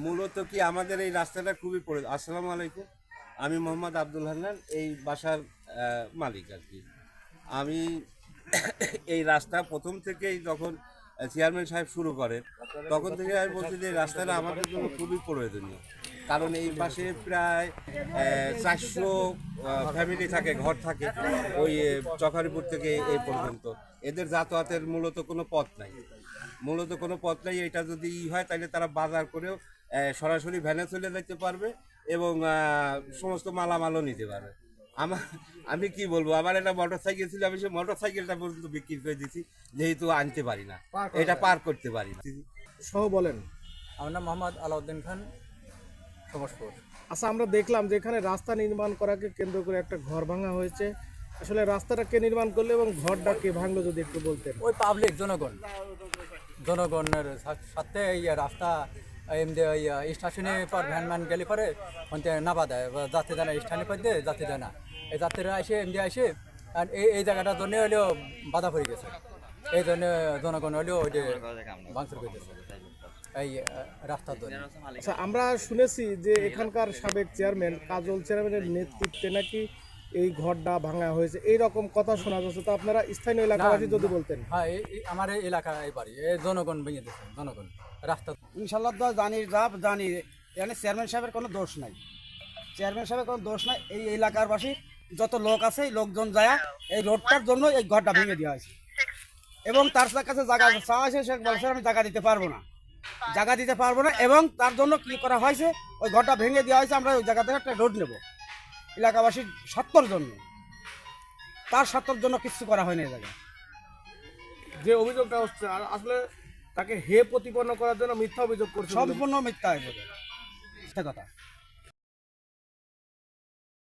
মূলত কি আমাদের এই রাস্তাটা খুবই পড়ে আসসালামু আলাইকুম। আমি মোহাম্মদ আব্দুল হান্নান, এই বাসার মালিক আর কি। আমি এই রাস্তা প্রথম থেকেই যখন চেয়ারম্যান সাহেব শুরু করেন তখন থেকে আমি বলছি যে রাস্তাটা আমাদের জন্য খুবই প্রয়োজনীয়। কারণ এই পাশে প্রায় চারশো ফ্যামিলি থাকে, ঘর থাকে, ওই চকারিপুর থেকে এই পর্যন্ত। এদের যাতায়াতের মূলত কোনো পথ নাই। মূলত কোনো পথ নাই, এটা যদি ই হয়, তাহলে তারা বাজার করেও সরাসরি ভ্যানে চলে যেতে পারবে এবং সমস্ত মালামালও নিতে পারবে। আমার আমি কি বলব আমার একটা মোটর সাইকেল ছিল আমি সেই মোটর সাইকেলটা পর্যন্ত বিক্রি করে দিয়েছি যেহেতু আনতে পারি না। এটা পার করতে পারি না। সহ বলেন। আমার নাম মোহাম্মদ আলাউদ্দিন খান সমসপুর আচ্ছা আমরা দেখলাম যে এখানে রাস্তা নির্মাণ করাকে কেন্দ্র করে একটা ঘর ভাঙা হয়েছে। আসলে রাস্তাটা কে নির্মাণ করল এবং ঘরটা কে ভাঙলো যদি একটু বলতেন? ওই পাবলিক জনগণ। জনগণের সাথে এই রাস্তা স্টেশনে পর ভ্যান ম্যান গেলে পরে ওনতে নাবা দেয় যাত্রী দেয় না স্টেশনে পর দিয়ে যাত্রী দেয় না। এই যাত্রীরা এসে এমনি আসে, আর এই এই জায়গাটার জন্য হলেও বাধা পড়ে গেছে। এই জন্য জনগণ হলেও ওই যে ভাঙচুর করতেছে। এই রাস্তার জন্য। আচ্ছা আমরা শুনেছি যে এখানকার সাবেক চেয়ারম্যান, কাজল চেয়ারম্যানের নেতৃত্বে নাকি এই ঘরটা ভাঙা হয়েছে। এই রকম কথা শোনা যাচ্ছে। তো আপনারা স্থানীয় এলাকাবাসী যদি বলতেন। হ্যাঁ আমার এই এলাকা এই বাড়ি। এই জনগণ ভেঙে দিচ্ছে জনগণ। রাস্তা ইনশাল্লাহ তো জানি যা জানি এখানে চেয়ারম্যান সাহেবের কোনো দোষ নাই। চেয়ারম্যান সাহেবের কোনো দোষ নাই। এই এলাকার বাসী যত লোক আছে এই লোকজন যায় এই রোডটার জন্য এই ঘরটা ভেঙে দেওয়া হয়েছে। এবং তার কাছে জায়গা চাওয়া হয়েছে সে বলছে আমি জায়গা দিতে পারব না। জায়গা দিতে পারব না এবং তার জন্য কি করা হয়েছে ওই ঘরটা ভেঙে দেওয়া হয়েছে আমরা ওই জায়গা থেকে একটা রোড নেব। এলাকাবাসীর স্বার্থর জন্য। তার স্বার্থর জন্য কিছু করা হয়নি এ জায়গায়। যে অভিযোগটা হচ্ছে আর আসলে তাকে হে প্রতিপন্ন করার জন্য মিথ্যা অভিযোগ করছে সম্পূর্ণ মিথ্যা যাবে কথা।